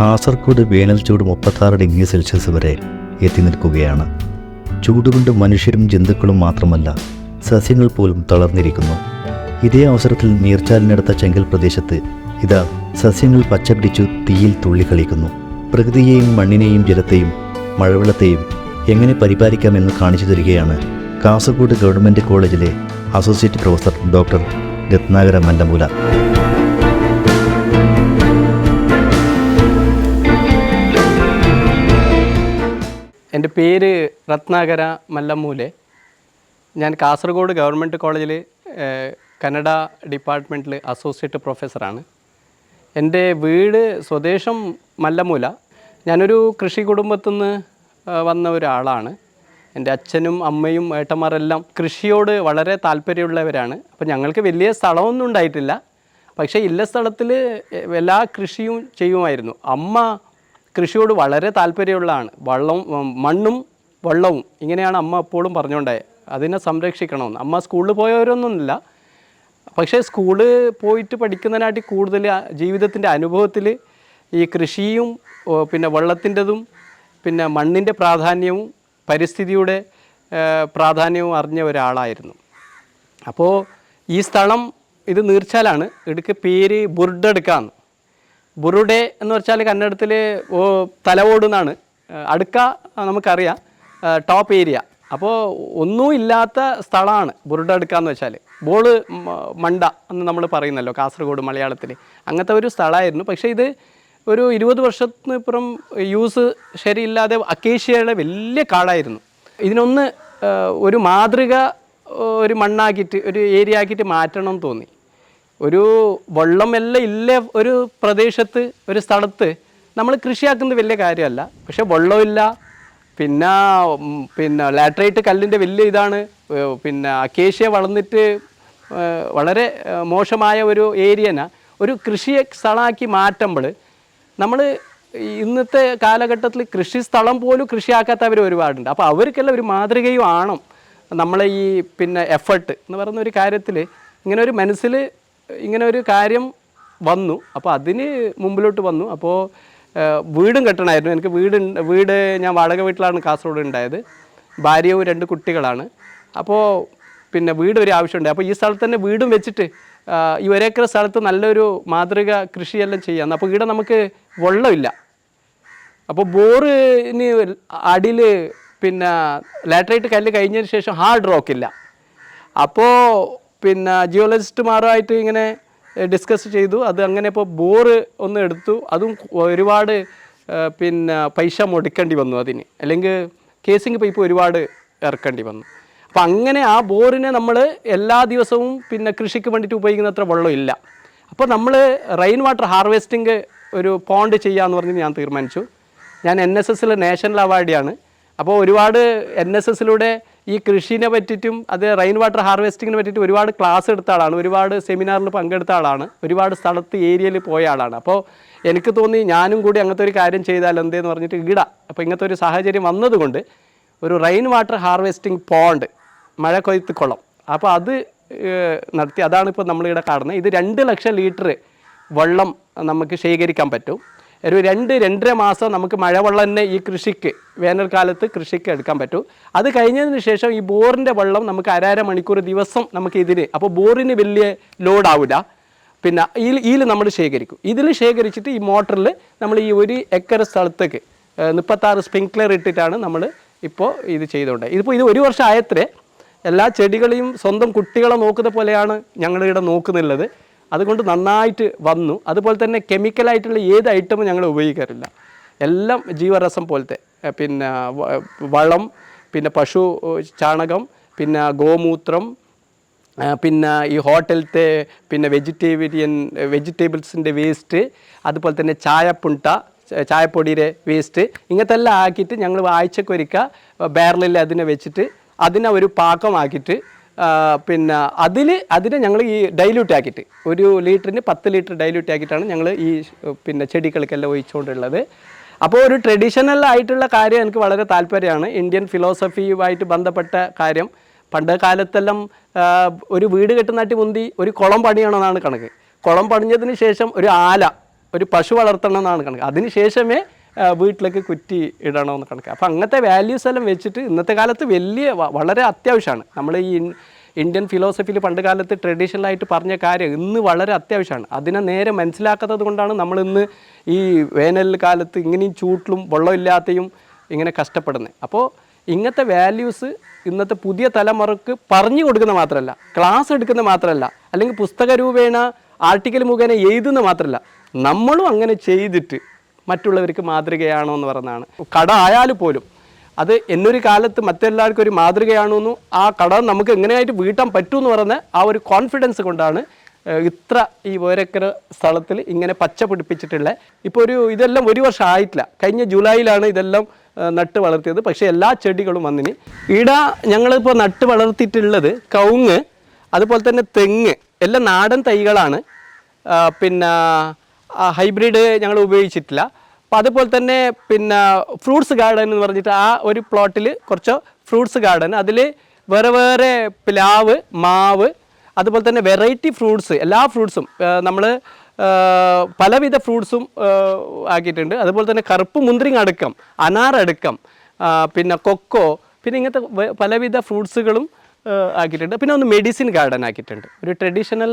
കാസർഗോഡ് വേനൽ ചൂട് മുപ്പത്താറ് ഡിഗ്രി സെൽഷ്യസ് വരെ എത്തി നിൽക്കുകയാണ്. ചൂടുകൊണ്ട് മനുഷ്യരും ജന്തുക്കളും മാത്രമല്ല സസ്യങ്ങൾ പോലും തളർന്നിരിക്കുന്നു. ഇതേ അവസരത്തിൽ നീർച്ചാലിനടുത്ത ചെങ്കൽ പ്രദേശത്ത് ഇതാ സസ്യങ്ങൾ പച്ചപിടിച്ചു തീയിൽ തുള്ളിക്കളിക്കുന്നു. പ്രകൃതിയെയും മണ്ണിനെയും ജലത്തെയും മഴവെള്ളത്തെയും എങ്ങനെ പരിപാലിക്കാമെന്ന് കാണിച്ചു തരികയാണ് കാസർഗോഡ് ഗവൺമെന്റ് കോളേജിലെ associate professor doctor Ratnakara Mallamoola എന്റെ പേര് രത്നാകര മല്ലമ്മൂലെ ഞാൻ കാസർഗോഡ് ഗവൺമെന്റ് കോളേജിൽ കന്നഡ ഡിപ്പാർട്ട്മെന്റിൽ അസോസിയേറ്റ് പ്രൊഫസറാണ്. എന്റെ വീട് സ്വദേശം മല്ലമൂല. ഞാനൊരു കൃഷി കുടുംബത്തു നിന്ന് വന്ന ഒരാളാണ്. എന്റെ അച്ഛനും അമ്മയും ഏട്ടന്മാരെല്ലാം കൃഷിയോട് വളരെ താല്പര്യമുള്ളവരാണ്. അപ്പോൾ ഞങ്ങൾക്ക് വലിയ സ്ഥലമൊന്നും ഉണ്ടായിട്ടില്ല. പക്ഷേ ഇല്ല സ്ഥലത്തിൽ എല്ലാ കൃഷിയും ചെയ്യുമായിരുന്നു. അമ്മ കൃഷിയോട് വളരെ താല്പര്യമുള്ളതാണ്. വള്ളവും മണ്ണും വെള്ളവും. ഇങ്ങനെയാണ് അമ്മ എപ്പോഴും പറഞ്ഞുകൊണ്ടായത് അതിനെ സംരക്ഷിക്കണമെന്ന്. അമ്മ സ്കൂളിൽ പോയവരൊന്നുമില്ല. പക്ഷേ സ്കൂളിൽ പോയിട്ട് പഠിക്കുന്നതിനായിട്ട് കൂടുതൽ ജീവിതത്തിന്റെ അനുഭവത്തിൽ ഈ കൃഷിയും പിന്നെ വെള്ളത്തിന്റെതും പിന്നെ മണ്ണിന്റെ പ്രാധാന്യവും പരിസ്ഥിതിയുടെ പ്രാധാന്യവും അറിഞ്ഞ ഒരാളായിരുന്നു. അപ്പോൾ ഈ സ്ഥലം ഇത് നീർച്ചാലാണ്. ഇടുക്ക് പേര് ബുർഡെടുക്കാന്ന്. ബുറുഡെ എന്ന് വെച്ചാൽ കന്നഡത്തിൽ തലവോടുന്നാണ് അടുക്ക നമുക്കറിയാം. Top area. അപ്പോൾ ഒന്നുമില്ലാത്ത സ്ഥലമാണ് ബുറുഡ അടുക്ക എന്ന് വെച്ചാൽ ബോൾ മണ്ട എന്ന് നമ്മൾ പറയുന്നല്ലോ കാസർഗോഡ് മലയാളത്തിൽ അങ്ങനത്തെ ഒരു സ്ഥലമായിരുന്നു പക്ഷേ ഇത് ഒരു ഇരുപത് വർഷത്തിന് ഇപ്പുറം യൂസ് ശരിയില്ലാതെ അക്കേഷ്യയുടെ വലിയ കാടായിരുന്നു. ഇതിനൊന്ന് ഒരു മാതൃക ഒരു മണ്ണാക്കിയിട്ട് ഒരു ഏരിയ ആക്കിയിട്ട് മാറ്റണം എന്ന് തോന്നി. ഒരു വെള്ളമെല്ലാം ഇല്ല ഒരു പ്രദേശത്ത് ഒരു സ്ഥലത്ത് നമ്മൾ കൃഷിയാക്കുന്നത് വലിയ കാര്യമല്ല. പക്ഷെ വെള്ളമില്ല പിന്നെ പിന്നെ ലാറ്ററൈറ്റ് കല്ലിന്റെ വലിയ ഇതാണ്. പിന്നെ അക്കേഷ്യ വളർന്നിട്ട് വളരെ മോശമായ ഒരു ഏരിയന. ഒരു കൃഷിയെ സ്ഥലമാക്കി മാറ്റുമ്പോൾ നമ്മൾ ഇന്നത്തെ കാലഘട്ടത്തിൽ കൃഷി സ്ഥലം പോലും കൃഷിയാക്കാത്തവർ ഒരുപാടുണ്ട്. അപ്പോൾ അവർക്കെല്ലാം ഒരു മാതൃകയും ആണം. നമ്മളെ ഈ പിന്നെ എഫർട്ട് എന്ന് പറയുന്ന ഒരു കാര്യത്തിൽ ഇങ്ങനെ ഒരു മനസ്സിൽ ഇങ്ങനെ ഒരു കാര്യം വന്നു. അപ്പോൾ അതിന് മുമ്പിലോട്ട് വന്നു. അപ്പോൾ വീടും കെട്ടണമായിരുന്നു. എനിക്ക് വീട് വീട് ഞാൻ വാടക വീട്ടിലാണ് കാസർഗോഡ് ഉണ്ടായത്. ഭാര്യയും രണ്ട് കുട്ടികളാണ്. അപ്പോൾ പിന്നെ വീട് ഒരു ആവശ്യമുണ്ട്. അപ്പോൾ ഈ സ്ഥലത്ത് തന്നെ വീടും വെച്ചിട്ട് ഈ ഒരേക്കർ സ്ഥലത്ത് നല്ലൊരു മാതൃക കൃഷിയെല്ലാം ചെയ്യാം അപ്പോൾ ഇവിടെ നമുക്ക് വെള്ളമില്ല. അപ്പോൾ ബോറിന് അടിയിൽ പിന്നെ ലാറ്ററൈറ്റ് കല്ല് കഴിഞ്ഞതിന് ശേഷം ഹാർഡ് റോക്കില്ല. അപ്പോൾ പിന്നെ ജിയോളജിസ്റ്റുമാരുമായിട്ട് ഇങ്ങനെ ഡിസ്കസ് ചെയ്തു. അത് അങ്ങനെ ഇപ്പോൾ ബോറ് ഒന്ന് എടുത്തു. അതും ഒരുപാട് പിന്നെ പൈസ മുടക്കേണ്ടി വന്നു അതിന്. അല്ലെങ്കിൽ കേസിങ് പൈപ്പ് ഒരുപാട് ഇറക്കേണ്ടി വന്നു. അപ്പം അങ്ങനെ ആ ബോറിനെ നമ്മൾ എല്ലാ ദിവസവും പിന്നെ കൃഷിക്ക് വേണ്ടിയിട്ട് ഉപയോഗിക്കുന്നത്ര വെള്ളം ഇല്ല. അപ്പോൾ നമ്മൾ റെയിൻ വാട്ടർ ഹാർവെസ്റ്റിംഗ് ഒരു പോണ്ട് ചെയ്യാമെന്ന് പറഞ്ഞ് ഞാൻ തീരുമാനിച്ചു. ഞാൻ എൻ എസ് എസിലെ നാഷണൽ അവാർഡിയാണ് അപ്പോൾ ഒരുപാട് എൻ എസ് എസിലൂടെ ഈ കൃഷിനെ പറ്റിയിട്ടും അത് റെയിൻ വാട്ടർ ഹാർവെസ്റ്റിങ്ങിനെ പറ്റിയിട്ട് ഒരുപാട് ക്ലാസ് എടുത്ത ആളാണ്. ഒരുപാട് സെമിനാറിൽ പങ്കെടുത്ത ആളാണ്. ഒരുപാട് സ്ഥലത്ത് ഏരിയയിൽ പോയ ആളാണ്. അപ്പോൾ എനിക്ക് തോന്നി ഞാനും കൂടി അങ്ങനത്തെ ഒരു കാര്യം ചെയ്താൽ എന്തേന്ന് പറഞ്ഞിട്ട് ഈട അപ്പോൾ ഇങ്ങനത്തെ ഒരു സാഹചര്യം വന്നതുകൊണ്ട് ഒരു റെയിൻ വാട്ടർ ഹാർവെസ്റ്റിംഗ് പോണ്ട് മഴ കൊയ്ത്ത് കുളം. അപ്പോൾ അത് നടത്തി അതാണ് ഇപ്പോൾ നമ്മളിവിടെ കാണുന്നത്. ഇത് രണ്ട് ലക്ഷം ലിറ്റർ വെള്ളം നമുക്ക് ശേഖരിക്കാൻ പറ്റും. ഒരു രണ്ട് രണ്ടര മാസം നമുക്ക് മഴവെള്ളം തന്നെ ഈ കൃഷിക്ക് വേനൽക്കാലത്ത് കൃഷിക്ക് എടുക്കാൻ പറ്റൂ. അത് കഴിഞ്ഞതിന് ശേഷം ഈ ബോറിന്റെ വെള്ളം നമുക്ക് അരര മണിക്കൂർ ദിവസം നമുക്ക് ഇതിന് അപ്പോൾ ബോറിന് വലിയ ലോഡാവില്ല പിന്നെ ഈ ഇതിൽ നമ്മൾ ശേഖരിക്കും. ഇതിൽ ശേഖരിച്ചിട്ട് ഈ മോട്ടറിൽ നമ്മൾ ഈ ഒരു ഏക്കർ സ്ഥലത്തേക്ക് മുപ്പത്താറ് സ്പ്രിങ്ക്ലർ ഇട്ടിട്ടാണ് നമ്മൾ ഇപ്പോൾ ഇത് ചെയ്തുകൊണ്ട് ഇതിപ്പോൾ ഇത് ഒരു വർഷം ആയത്രേ എല്ലാ ചെടികളെയും സ്വന്തം കുട്ടികളെ നോക്കുന്ന പോലെയാണ് ഞങ്ങളിവിടെ നോക്കുന്നുള്ളത്. അതുകൊണ്ട് നന്നായിട്ട് വന്നു. അതുപോലെ തന്നെ കെമിക്കലായിട്ടുള്ള ഏത് ഐറ്റമും ഞങ്ങൾ ഉപയോഗിക്കാറില്ല. എല്ലാം ജീവരസം പോലത്തെ പിന്നെ വളം പിന്നെ പശു ചാണകം പിന്നെ ഗോമൂത്രം പിന്നെ ഈ ഹോട്ടലത്തെ പിന്നെ വെജിറ്റേറിയൻ വെജിറ്റബിൾസിന്റെ വേസ്റ്റ് അതുപോലെ തന്നെ ചായപ്പുണ്ട ചായപ്പൊടിയുടെ വേസ്റ്റ് ഇങ്ങനത്തെ എല്ലാം ആക്കിയിട്ട് ഞങ്ങൾ ആഴ്ചക്കൊരിക്ക ബാരലിൽ അതിനെ വെച്ചിട്ട് അതിനെ ഒരു പാക്കമാക്കിയിട്ട് പിന്നെ അതിൽ അതിനെ ഞങ്ങൾ ഈ ഡൈല്യൂട്ട് ആക്കിയിട്ട് ഒരു ലിറ്ററിന് പത്ത് ലിറ്റർ ഡൈല്യൂട്ട് ആക്കിയിട്ടാണ് ഞങ്ങൾ ഈ പിന്നെ ചെടികൾക്കെല്ലാം ഒഴിച്ചുകൊണ്ടുള്ളത് അപ്പോൾ ഒരു ട്രഡീഷണൽ ആയിട്ടുള്ള കാര്യം എനിക്ക് വളരെ താല്പര്യമാണ്. ഇന്ത്യൻ ഫിലോസഫിയുമായിട്ട് ബന്ധപ്പെട്ട കാര്യം. പണ്ട് കാലത്തെല്ലാം ഒരു വീട് കെട്ടുന്നാട്ടി മുന്തി ഒരു കുളം പണിയണമെന്നാണ് കണക്ക്. കുളം പണിഞ്ഞതിന് ശേഷം ഒരു ആല ഒരു പശു വളർത്തണം എന്നാണ് കണക്ക്. അതിന് ശേഷമേ വീട്ടിലേക്ക് കുറ്റി ഇടണമെന്ന് കണക്ക്. അപ്പോൾ അങ്ങനത്തെ വാല്യൂസ് എല്ലാം വെച്ചിട്ട് ഇന്നത്തെ കാലത്ത് വലിയ വളരെ അത്യാവശ്യമാണ്. നമ്മൾ ഈ ഇന്ത്യൻ ഫിലോസഫിയിൽ പണ്ട് കാലത്ത് ട്രഡീഷണൽ ആയിട്ട് പറഞ്ഞ കാര്യം ഇന്ന് വളരെ അത്യാവശ്യമാണ്. അതിനെ നേരെ മനസ്സിലാക്കാത്തത് കൊണ്ടാണ് നമ്മൾ ഇന്ന് ഈ വേനൽ കാലത്ത് ഇങ്ങനെയും ചൂട്ടിലും വെള്ളമില്ലാതെയും ഇങ്ങനെ കഷ്ടപ്പെടുന്നത്. അപ്പോൾ ഇങ്ങനത്തെ വാല്യൂസ് ഇന്നത്തെ പുതിയ തലമുറയ്ക്ക് പറഞ്ഞു കൊടുക്കുന്ന മാത്രമല്ല ക്ലാസ് എടുക്കുന്ന മാത്രമല്ല അല്ലെങ്കിൽ പുസ്തക രൂപേണ ആർട്ടിക്കൽ മുഖേന എഴുതുന്ന മാത്രമല്ല നമ്മളും അങ്ങനെ ചെയ്തിട്ട് മറ്റുള്ളവർക്ക് മാതൃകയാണോ എന്ന് പറഞ്ഞതാണ്. കട ആയാൽ പോലും അത് എന്നൊരു കാലത്ത് മറ്റെല്ലാവർക്കും ഒരു മാതൃകയാണെന്നും ആ കട നമുക്ക് എങ്ങനെയായിട്ട് വീട്ടാൻ പറ്റുമെന്ന് പറഞ്ഞ ആ ഒരു കോൺഫിഡൻസ് കൊണ്ടാണ് ഇത്ര ഈ ഒരേക്കർ സ്ഥലത്തിൽ ഇങ്ങനെ പച്ച പിടിപ്പിച്ചിട്ടുള്ള ഇപ്പോൾ ഒരു ഇതെല്ലാം ഒരു വർഷം ആയിട്ടില്ല. കഴിഞ്ഞ ജൂലൈയിലാണ് ഇതെല്ലാം നട്ട് വളർത്തിയത്. പക്ഷേ എല്ലാ ചെടികളും വന്നിന്. ഇട ഞങ്ങളിപ്പോൾ നട്ട് വളർത്തിയിട്ടുള്ളത് കവുങ്ങ് അതുപോലെ തന്നെ തെങ്ങ് എല്ലാം നാടൻ തൈകളാണ്. പിന്നെ ഹൈബ്രിഡ് ഞങ്ങൾ ഉപയോഗിച്ചിട്ടില്ല. അപ്പം അതുപോലെ തന്നെ പിന്നെ ഫ്രൂട്ട്സ് ഗാർഡൻ എന്ന് പറഞ്ഞിട്ട് ആ ഒരു പ്ലോട്ടിൽ കുറച്ച് ഫ്രൂട്ട്സ് ഗാർഡൻ. അതിൽ വേറെ വേറെ പ്ലാവ് മാവ് അതുപോലെ തന്നെ വെറൈറ്റി ഫ്രൂട്ട്സ് എല്ലാ ഫ്രൂട്ട്സും നമ്മൾ പലവിധ ഫ്രൂട്ട്സും ആക്കിയിട്ടുണ്ട്. അതുപോലെ തന്നെ കറുപ്പ് മുന്തിരിങ്ങ അടക്കം അനാർ അടക്കം പിന്നെ കൊക്കോ പിന്നെ ഇങ്ങനത്തെ പലവിധ ഫ്രൂട്ട്സുകളും ആക്കിയിട്ടുണ്ട്. പിന്നെ ഒന്ന് മെഡിസിൻ ഗാർഡൻ ആക്കിയിട്ടുണ്ട്. ഒരു ട്രഡീഷണൽ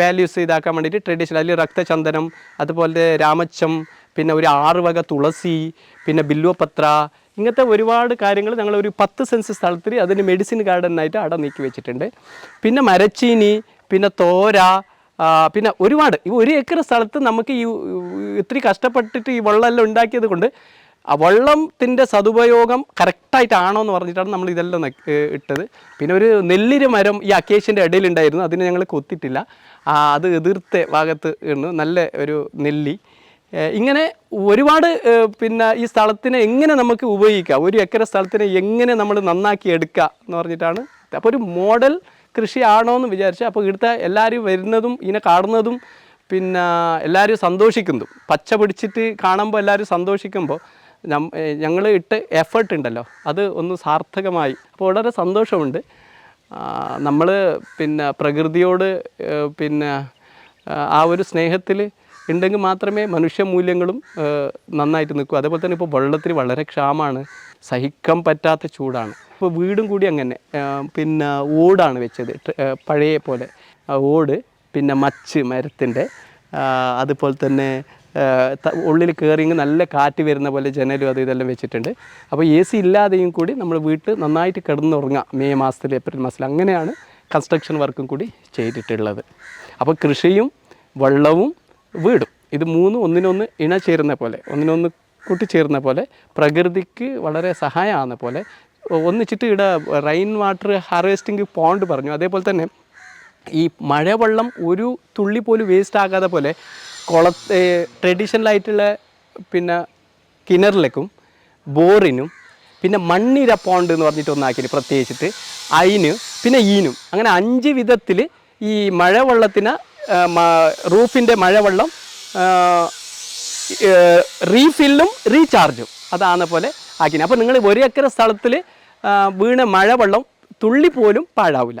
വാല്യൂസ് ഇതാക്കാൻ വേണ്ടിയിട്ട് ട്രഡീഷണൽ അതിൽ രക്തചന്ദനം അതുപോലെ രാമച്ചം പിന്നെ ഒരു ആറ് വക തുളസി പിന്നെ ബില്ലുവപത്ര ഇങ്ങനത്തെ ഒരുപാട് കാര്യങ്ങൾ ഞങ്ങൾ ഒരു പത്ത് സെൻസ് സ്ഥലത്തിൽ അതിന് മെഡിസിൻ ഗാർഡനായിട്ട് അവിടെ നീക്കി വെച്ചിട്ടുണ്ട്. പിന്നെ മരച്ചീനി പിന്നെ തോര പിന്നെ ഒരുപാട്. ഒരു ഏക്കർ സ്ഥലത്ത് നമുക്ക് ഈ ഇത്തിരി കഷ്ടപ്പെട്ടിട്ട് ഈ വെള്ളമെല്ലാം ഉണ്ടാക്കിയത് കൊണ്ട് ആ വെള്ളത്തിന്റെ സതുപയോഗം കറക്റ്റായിട്ടാണോ എന്ന് പറഞ്ഞിട്ടാണ് നമ്മൾ ഇതെല്ലാം ഇട്ടത്. പിന്നെ ഒരു നെല്ലിര മരം ഈ അക്കേഷ്യന്റെ ഇടയിലുണ്ടായിരുന്നു. അതിന് ഞങ്ങൾ കൊത്തിട്ടില്ല. അത് എതിർത്ത ഭാഗത്ത് ഇടുന്നു. നല്ല ഒരു നെല്ലി. ഇങ്ങനെ ഒരുപാട് പിന്നെ ഈ സ്ഥലത്തിനെ എങ്ങനെ നമുക്ക് ഉപയോഗിക്കാം? ഒരു ഏക്കർ സ്ഥലത്തിനെ എങ്ങനെ നമ്മൾ നന്നാക്കി എടുക്കുക എന്ന് പറഞ്ഞിട്ടാണ്. അപ്പോൾ ഒരു മോഡൽ കൃഷിയാണോ എന്ന് വിചാരിച്ച് അപ്പോൾ ഇവിടുത്തെ എല്ലാവരും വരുന്നതും ഇതിനെ കാണുന്നതും പിന്നെ എല്ലാവരും സന്തോഷിക്കുന്നതും. പച്ച പിടിച്ചിട്ട് കാണുമ്പോൾ എല്ലാവരും സന്തോഷിക്കുമ്പോൾ ഞങ്ങൾ ഇട്ട് എഫേർട്ട് ഉണ്ടല്ലോ. അത് ഒന്ന് സാർത്ഥകമായി. അപ്പോൾ വളരെ സന്തോഷമുണ്ട്. നമ്മൾ പിന്നെ പ്രകൃതിയോട് പിന്നെ ആ, ഒരു സ്നേഹത്തിൽ ഉണ്ടെങ്കിൽ മാത്രമേ മനുഷ്യ മൂല്യങ്ങളും നന്നായിട്ട് നിൽക്കൂ. അതേപോലെ തന്നെ ഇപ്പോൾ വെള്ളത്തിന് വളരെ ക്ഷാമമാണ് സഹിക്കാൻ പറ്റാത്ത ചൂടാണ്. ഇപ്പോൾ വീടും കൂടി അങ്ങനെ. പിന്നെ ഓടാണ് വെച്ചത്. പഴയ പോലെ. ഓട് പിന്നെ മച്ച് മരത്തിന്റെ അതുപോലെ തന്നെ ഉള്ളിൽ കയറിയെങ്കിൽ നല്ല കാറ്റ് വരുന്ന പോലെ ജനലും അത് ഇതെല്ലാം വെച്ചിട്ടുണ്ട്. അപ്പോൾ എ സി ഇല്ലാതെയും കൂടി നമ്മൾ വീട്ടിൽ നന്നായിട്ട് കിടന്നുറങ്ങാം. മെയ് മാസത്തിൽ ഏപ്രിൽ മാസത്തിൽ. അങ്ങനെയാണ് കൺസ്ട്രക്ഷൻ വർക്കും കൂടി ചെയ്തിട്ടുള്ളത്. അപ്പോൾ കൃഷിയും വെള്ളവും വീടും. ഇത് മൂന്നും ഒന്നിനൊന്ന് ഇണചേരുന്ന പോലെ ഒന്നിനൊന്ന് കൂട്ടിച്ചേരുന്ന പോലെ പ്രകൃതിക്ക് വളരെ സഹായമാകുന്ന പോലെ ഒന്നിച്ചിട്ട് ഇവിടെ റെയിൻ വാട്ടർ ഹാർവെസ്റ്റിംഗ് പോണ്ട് പറഞ്ഞു. അതേപോലെ തന്നെ ഈ മഴവെള്ളം ഒരു തുള്ളി പോലും വേസ്റ്റ് ആകാതെ പോലെ കുള ട്രഡീഷണൽ ആയിട്ടുള്ള പിന്നെ കിണറിലേക്കും ബോറിനും പിന്നെ മണ്ണിര പോണ്ട് എന്ന് പറഞ്ഞിട്ട് ഒന്നാക്കി പ്രത്യേകിച്ചിട്ട് അയിന് പിന്നെ ഈനും. അങ്ങനെ അഞ്ച് വിധത്തിൽ ഈ മഴവെള്ളത്തിന് റൂഫിന്റെ മഴവെള്ളം റീഫില്ലും റീചാർജും. അതാണ് പോലെ ആക്കിന്. അപ്പോൾ നിങ്ങൾ ഒരു ഏക്കർ സ്ഥലത്തിൽ വീണ മഴവെള്ളം തുള്ളി പോലും പാഴാവില്ല.